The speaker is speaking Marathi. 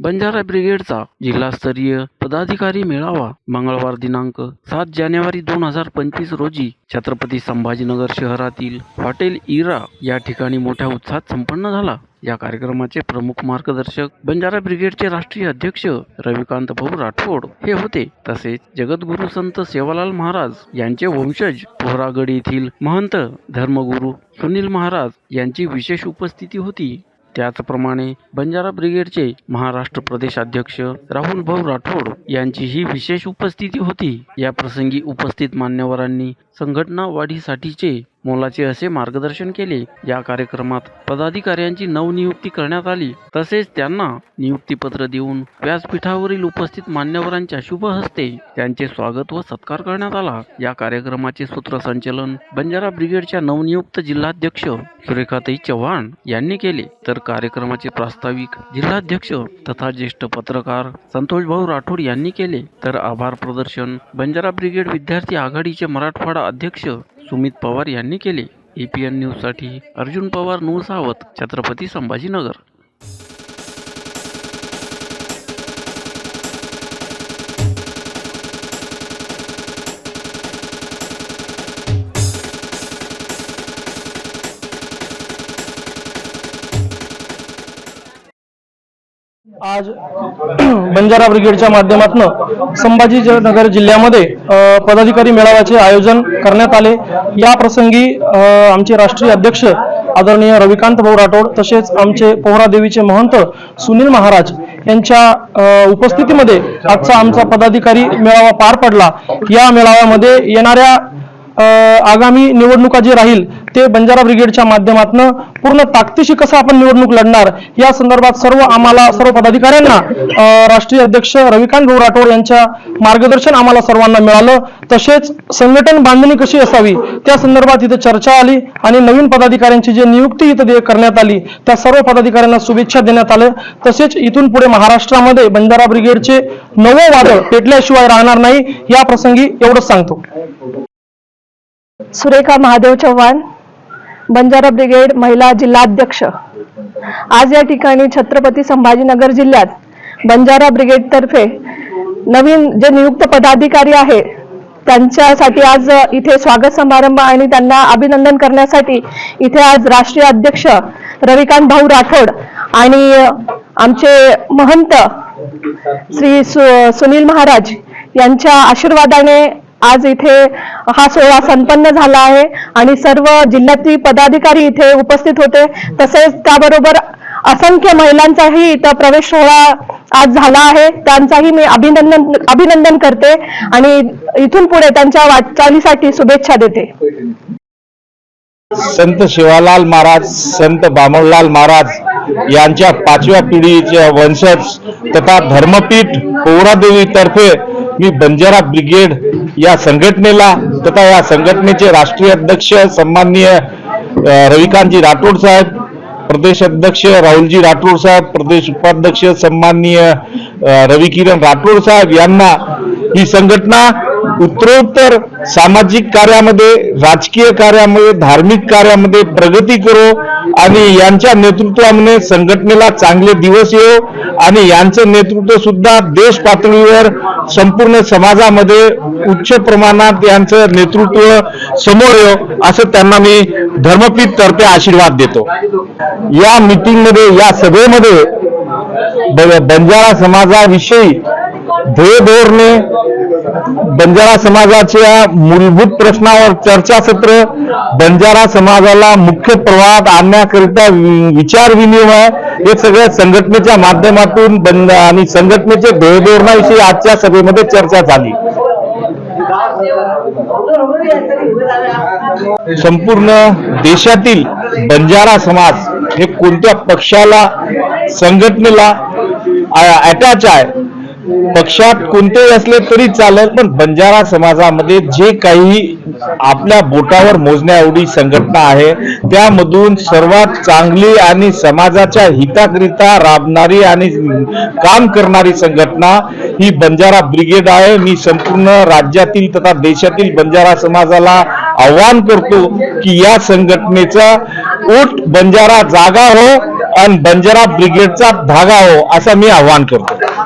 बंजारा ब्रिगेडचा जिल्हास्तरीय पदाधिकारी मेळावा मंगळवार दिनांक सात जानेवारी दोन हजार पंचवीस रोजी छत्रपती संभाजीनगर शहरातील हॉटेल इरा या ठिकाणी मोठ्या उत्साहात संपन्न झाला. या कार्यक्रमाचे प्रमुख मार्गदर्शक बंजारा ब्रिगेडचे राष्ट्रीय अध्यक्ष रविकांत भाऊ राठोड हे होते. तसेच जगद्गुरु संत सेवालाल महाराज यांचे वंशज पोहरागड येथील महंत धर्मगुरू सुनील महाराज यांची विशेष उपस्थिती होती. त्याचप्रमाणे बंजारा ब्रिगेडचे महाराष्ट्र प्रदेश अध्यक्ष राहुल भाऊ राठोड यांचीही विशेष उपस्थिती होती. या प्रसंगी उपस्थित मान्यवरांनी संघटना वाढीसाठीचे मोलाचे असे मार्गदर्शन केले. या कार्यक्रमात पदाधिकाऱ्यांची नवनियुक्ती करण्यात आली. तसेच त्यांना नियुक्तीपत्र देऊन व्यासपीठावरील उपस्थित मान्यवरांच्या शुभ हस्ते त्यांचे स्वागत व सत्कार करण्यात आला. या कार्यक्रमाचे सूत्रसंचलन बंजारा ब्रिगेडच्या नवनियुक्त जिल्हाध्यक्ष सुरेखाताई चव्हाण यांनी केले. तर कार्यक्रमाचे प्रास्ताविक जिल्हाध्यक्ष तथा ज्येष्ठ पत्रकार संतोष भाऊ राठोड यांनी केले. तर आभार प्रदर्शन बंजारा ब्रिगेड विद्यार्थी आघाडीचे मराठवाडा अध्यक्ष सुमित पवार यांनी केले. एपीएन न्यूजसाठी अर्जुन पवार नूर सावत छत्रपती संभाजीनगर. आज बंजारा ब्रिगेडच्या माध्यमातून संभाजीनगर जिल्ह्यामध्ये पदाधिकारी मेळाव्याचे आयोजन करण्यात आले. या प्रसंगी आमचे राष्ट्रीय अध्यक्ष आदरणीय रविकांत भाऊ राठोड तसेच आमचे पोहरा देवीचे महंत सुनील महाराज यांच्या उपस्थितीमध्ये आजचा आमचा पदाधिकारी मेळावा पार पडला. या मेळाव्यामध्ये येणाऱ्या आगामी निवडणुका जे राहील ते बंजारा ब्रिगेडच्या माध्यमातून पूर्ण ताकदीशी कसं आपण निवडणूक लढणार या संदर्भात सर्व आम्हाला सर्व पदाधिकाऱ्यांना राष्ट्रीय अध्यक्ष रविकांत भाऊ राठोड यांच्या मार्गदर्शन आम्हाला सर्वांना मिळालं. तसेच संघटन बांधणी कशी असावी त्या संदर्भात इथं चर्चा आली आणि नवीन पदाधिकाऱ्यांची जी नियुक्ती इथं दे- करण्यात आली त्या सर्व पदाधिकाऱ्यांना शुभेच्छा देण्यात आल्या. तसेच इथून पुढे महाराष्ट्रामध्ये बंजारा ब्रिगेडचे नवं वादळ पेटल्याशिवाय राहणार नाही या प्रसंगी एवढंच सांगतो. सुरेखा महादेव चव्हाण. बंजारा ब्रिगेड महिला जिल्हाध्यक्ष. आज या ठिकाणी छत्रपती संभाजीनगर जिल्ह्यात बंजारा ब्रिगेडतर्फे नवीन जे नियुक्त पदाधिकारी आहे त्यांच्यासाठी आज इथे स्वागत समारंभ आणि त्यांना अभिनंदन करण्यासाठी इथे आज राष्ट्रीय अध्यक्ष रविकांत भाऊ राठोड आणि आमचे महंत श्री सु- सुनील महाराज यांच्या आशीर्वादाने आज इथे हा सोहळा संपन्न झाला आहे आणि सर्व जिल्ह्यातील पदाधिकारी इथे उपस्थित होते. तसेच त्याबरोबर असंख्य महिलांचाही इथं प्रवेश सोहळा आज झाला आहे. त्यांचाही मी अभिनंदन अभिनंदन करते आणि इथून पुढे त्यांच्या वाटचालीसाठी शुभेच्छा देते. संत शिवालाल महाराज संत बामणलाल महाराज यांच्या पाचव्या पिढीच्या वंशज तथा धर्मपीठ पौरादेवी तर्फे मी बंजारा ब्रिगेड या संघटनेला तथा या संघटनेचे राष्ट्रीय अध्यक्ष सन्माननीय रविकांतजी राठोड साहेब प्रदेश अध्यक्ष राहुलजी राठोड साहेब प्रदेश उपाध्यक्ष सन्माननीय रविकिरण राठोड साहेब यांना ही संघटना उत्तरोत्तर सामाजिक कार्यामध्ये राजकीय कार्यामध्ये धार्मिक कार्यामध्ये प्रगती करो आणि यांच्या नेतृत्वामध्ये संघटनेला चांगले दिवस येऊ आणि यांचं नेतृत्व सुद्धा देश पातळीवर संपूर्ण समाजामध्ये उच्च प्रमाणात यांचं नेतृत्व समोर येऊ असं त्यांना मी धर्मपीठ तर्फे आशीर्वाद देतो. या मिटिंगमध्ये या सभेमध्ये ब- बंजारा समाजाविषयी धोरणे बंजारा समाजाच्या मूलभूत प्रश्नावर चर्चासत्र बंजारा समाजाला मुख्य प्रवाहात आणण्याकरिता विचार विनिमय हे सगळ्या संघटनेच्या माध्यमातून बंद आणि संघटनेचे ध्येयधोरणाविषयी आजच्या सभेमध्ये चर्चा झाली. संपूर्ण देशातील बंजारा समाज हे कोणत्या पक्षाला संघटनेला अटॅच आहे? पक्षात कोणतेही असले तरी चालेल पण बंजारा समाजामध्ये जे काही आपल्या बोटावर मोजण्या एवढी संघटना आहे त्यामधून सर्वात चांगली आणि समाजाच्या हिताकरिता राबणारी आणि काम करणारी संघटना ही बंजारा ब्रिगेड आहे. मी संपूर्ण राज्यातील तथा देशातील बंजारा समाजाला आव्हान करतो की या संघटनेचा उठ बंजारा जागा हो आणि बंजारा ब्रिगेडचा धागा हो असं मी आव्हान करतो.